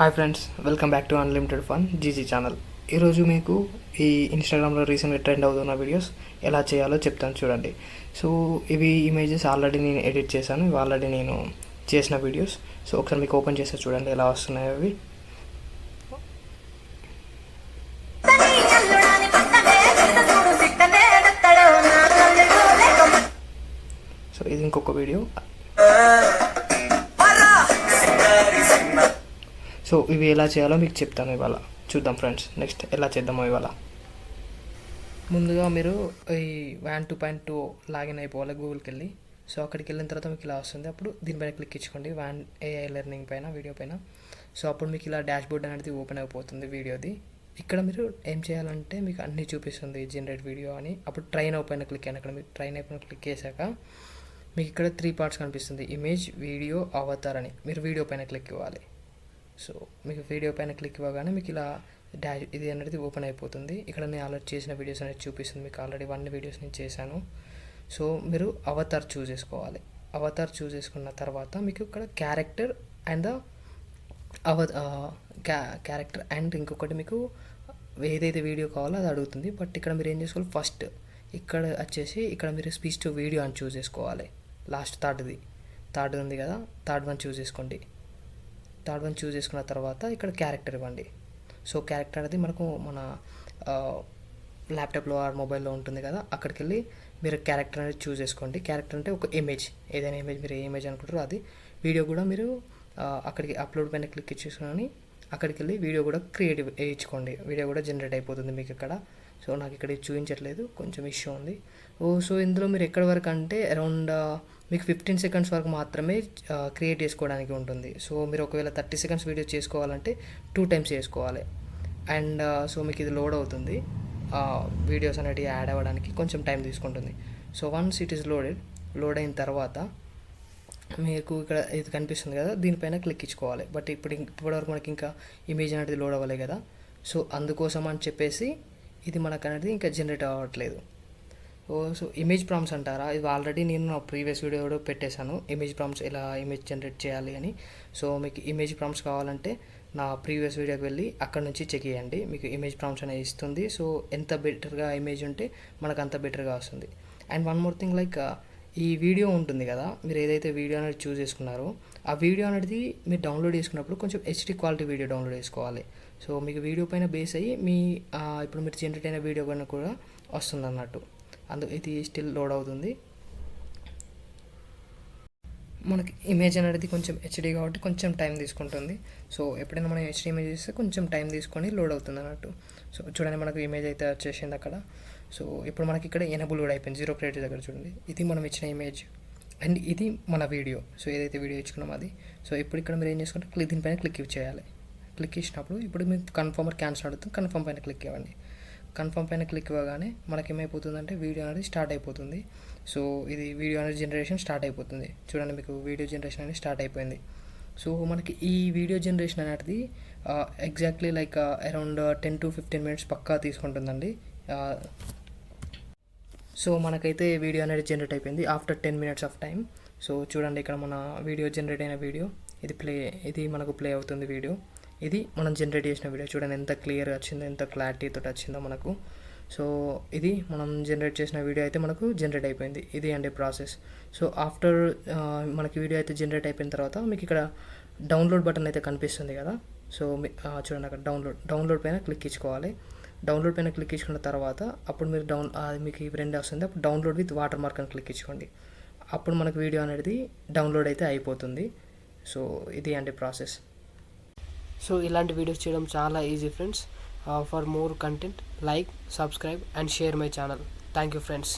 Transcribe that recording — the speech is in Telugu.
Hi friends welcome back to unlimited fun G G channel ఈరోజు మీకు ఈ ఇన్స్టాగ్రామ్లో రీసెంట్గా ట్రెండ్ అవుతున్న వీడియోస్ ఎలా చేయాలో చెప్తాను చూడండి. సో ఇవి ఇమేజెస్ ఆల్రెడీ నేను ఎడిట్ చేశాను ఇవి ఆల్రెడీ నేను చేసిన వీడియోస్ సో ఒకసారి మీకు ఓపెన్ చేస్తే చూడండి ఎలా వస్తున్నాయో అవి. సో ఇది ఇంకొక వీడియో సో ఇవి ఎలా చేయాలో మీకు చెప్తాను ఇవాళ. చూద్దాం ఫ్రెండ్స్. నెక్స్ట్ ఎలా చేద్దామో ఇవాళ. ముందుగా మీరు ఈ Wan two point two login అయిపోవాలి గూగుల్కి వెళ్ళి సో అక్కడికి వెళ్ళిన తర్వాత మీకు ఇలా వస్తుంది. అప్పుడు దీనిపైన క్లిక్ ఇచ్చుకోండి. వ్యాన్ ఏఐ లెర్నింగ్ పైన వీడియో పైన. సో అప్పుడు మీకు ఇలా డాష్ బోర్డ్ అనేది ఓపెన్ అయిపోతుంది వీడియోది. ఇక్కడ మీరు ఏం చేయాలంటే మీకు అన్నీ చూపిస్తుంది. జనరేట్ వీడియో అని. అప్పుడు ట్రైన్ ఓపెన్ క్లిక్ అయిన అక్కడ మీరు ట్రైన్ ఓపెన్ క్లిక్ చేశాక మీకు ఇక్కడ త్రీ పార్ట్స్ కనిపిస్తుంది. ఇమేజ్ వీడియో అవతార్ అని. మీరు వీడియో పైన క్లిక్ ఇవ్వాలి. సో మీకు వీడియో పైన క్లిక్ ఇవ్వగానే మీకు ఇలా డాష్ ఇది అనేది ఓపెన్ అయిపోతుంది. ఇక్కడ నేను ఆల్రెడీ చేసిన వీడియోస్ అనేది చూపిస్తుంది. మీకు ఆల్రెడీ వన్ వీడియోస్ నేను చేశాను. సో మీరు అవతార్ చూస్ చేసుకోవాలి. అవతార్ చూస్ చేసుకున్న తర్వాత మీకు ఇక్కడ character and the uh character and ఇంకొకటి మీకు ఏదైతే వీడియో కావాలో అది అడుగుతుంది. బట్ ఇక్కడ మీరు ఏం చేసుకోవాలి? ఫస్ట్ ఇక్కడ వచ్చేసి ఇక్కడ మీరు స్పీచ్ టు వీడియో అని చూస్ చేసుకోవాలి. లాస్ట్ థర్డ్ది. థర్డ్ ఉంది కదా? థర్డ్ వన్ చూస్ చేసుకోండి. థర్డ్ వన్ చూస్ చేసుకున్న తర్వాత ఇక్కడ క్యారెక్టర్ ఇవ్వండి. సో క్యారెక్టర్ అనేది మనకు మన ల్యాప్టాప్లో ఆర్ మొబైల్లో ఉంటుంది కదా అక్కడికి వెళ్ళి మీరు క్యారెక్టర్ అనేది చూస్ చేసుకోండి. క్యారెక్టర్ అంటే ఒక ఇమేజ్ ఏదైనా ఇమేజ్ మీరు ఏ ఇమేజ్ అనుకుంటారో అది. వీడియో కూడా మీరు అక్కడికి అప్లోడ్ పైన క్లిక్ ఇచ్చేసుకొని అక్కడికి వెళ్ళి వీడియో కూడా క్రియేటివ్ వేయించుకోండి వీడియో కూడా జనరేట్ అయిపోతుంది మీకు ఇక్కడ. సో నాకు ఇక్కడ చూపించట్లేదు. కొంచెం ఇష్యూ ఉంది. ఓ సో ఇందులో మీరు ఎక్కడి వరకు అంటే అరౌండ్ మీకు ఫిఫ్టీన్ సెకండ్స్ వరకు మాత్రమే క్రియేట్ చేసుకోవడానికి ఉంటుంది. సో మీరు ఒకవేళ థర్టీ సెకండ్స్ వీడియో చేసుకోవాలంటే టూ టైమ్స్ చేసుకోవాలి. అండ్ సో మీకు ఇది లోడ్ అవుతుంది. వీడియోస్ అనేటివి యాడ్ అవ్వడానికి కొంచెం టైం తీసుకుంటుంది. So once it is loaded load అయిన తర్వాత మీకు ఇక్కడ ఇది కనిపిస్తుంది కదా దీనిపైన క్లిక్ ఇచ్చుకోవాలి. బట్ ఇప్పుడు ఇప్పటివరకు మనకి ఇంకా ఇమేజ్ అనేది లోడ్ అవ్వలేదు కదా. సో అందుకోసం అని చెప్పేసి ఇది మనకు అనేది ఇంకా జనరేట్ అవ్వట్లేదు. సో ఇమేజ్ ప్రామ్స్ అంటారా? ఇది ఆల్రెడీ నేను నా ప్రీవియస్ వీడియో కూడా పెట్టేశాను. ఇమేజ్ ప్రామ్స్ ఎలా ఇమేజ్ జనరేట్ చేయాలి అని. సో మీకు ఇమేజ్ ప్రామ్స్ కావాలంటే నా ప్రీవియస్ వీడియోకి వెళ్ళి అక్కడ నుంచి చెక్ చేయండి. మీకు ఇమేజ్ ప్రామ్స్ అనేది ఇస్తుంది. సో ఎంత బెటర్గా ఇమేజ్ ఉంటే మనకు అంత బెటర్గా వస్తుంది. And one more thing like ఈ వీడియో ఉంటుంది కదా మీరు ఏదైతే వీడియో అనేది చూస్ చేసుకున్నారో ఆ వీడియో అనేది మీరు డౌన్లోడ్ చేసుకున్నప్పుడు కొంచెం హెచ్డి క్వాలిటీ వీడియో డౌన్లోడ్ చేసుకోవాలి. సో మీకు వీడియో పైన బేస్ అయ్యి మీ ఇప్పుడు మీరు జనరేట్ అయిన వీడియో పైన కూడా వస్తుంది అన్నట్టు అందు ఇది స్టిల్ లోడ్ అవుతుంది. మనకి ఇమేజ్ అనేది కొంచెం హెచ్డీ కాబట్టి కొంచెం టైం తీసుకుంటుంది. సో ఎప్పుడైనా మనం హెచ్డీ ఇమేజ్ చేస్తే కొంచెం టైం తీసుకొని లోడ్ అవుతుంది అన్నట్టు. సో చూడండి మనకు ఇమేజ్ అయితే వచ్చేసింది అక్కడ. సో ఇప్పుడు మనకి ఇక్కడ ఎనబుల్ కూడా అయిపోయింది. జీరో ప్లేట్ దగ్గర చూడండి. ఇది మనం ఇచ్చిన ఇమేజ్ అండ్ ఇది మన వీడియో సో ఏదైతే వీడియో ఇచ్చుకున్నామో అది. సో ఇప్పుడు ఇక్కడ మీరు ఏం చేసుకుంటే క్లిక్ దీనిపైన క్లిక్ చేయాలి. క్లిక్ ఇచ్చినప్పుడు ఇప్పుడు మీరు కన్ఫర్మర్ క్యాన్సిల్ అడుగుతుంది కన్ఫర్మ్ పైన క్లిక్ ఇవ్వండి కన్ఫర్మ్ పైన క్లిక్ ఇవ్వగానే మనకి ఏమైపోతుందంటే వీడియో అనేది స్టార్ట్ అయిపోతుంది. సో ఇది వీడియో అనేది జనరేషన్ స్టార్ట్ అయిపోతుంది. చూడండి మీకు వీడియో జనరేషన్ అనేది స్టార్ట్ అయిపోయింది. సో మనకి ఈ వీడియో జనరేషన్ అనేది exactly like around ten to fifteen minutes పక్కా తీసుకుంటుందండి. సో మనకైతే వీడియో అనేది జనరేట్ అయిపోయింది after ten minutes of time so చూడండి ఇక్కడ మన వీడియో జనరేట్ అయిన వీడియో. ఇది ప్లే ఇది మనకు ప్లే అవుతుంది వీడియో. ఇది మనం జనరేట్ చేసిన వీడియో చూడండి ఎంత క్లియర్గా వచ్చిందో ఎంత క్లారిటీతో వచ్చిందో మనకు. సో ఇది మనం జనరేట్ చేసిన వీడియో అయితే మనకు జనరేట్ అయిపోయింది. ఇది అండి ప్రాసెస్ సో ఆఫ్టర్ మనకి వీడియో అయితే జనరేట్ అయిపోయిన తర్వాత మీకు ఇక్కడ డౌన్లోడ్ బటన్ అయితే కనిపిస్తుంది కదా. సో మీ- చూడండి అక్కడ డౌన్లోడ్ డౌన్లోడ్ పైన క్లిక్ ఇచ్చుకోవాలి. డౌన్లోడ్ పైన క్లిక్ ఇచ్చుకున్న తర్వాత అప్పుడు మీరు డౌన్ అది మీకు ఈ రెండు వస్తుంది. అప్పుడు డౌన్లోడ్ విత్ వాటర్ మార్క్ అని క్లిక్ ఇచ్చుకోండి. అప్పుడు మనకు వీడియో అనేది డౌన్లోడ్ అయితే అయిపోతుంది. సో ఇది అండి ప్రాసెస్ సో ఇలాంటి వీడియోస్ చేయడం చాలా easy friends for more content like subscribe and share my channel thank you friends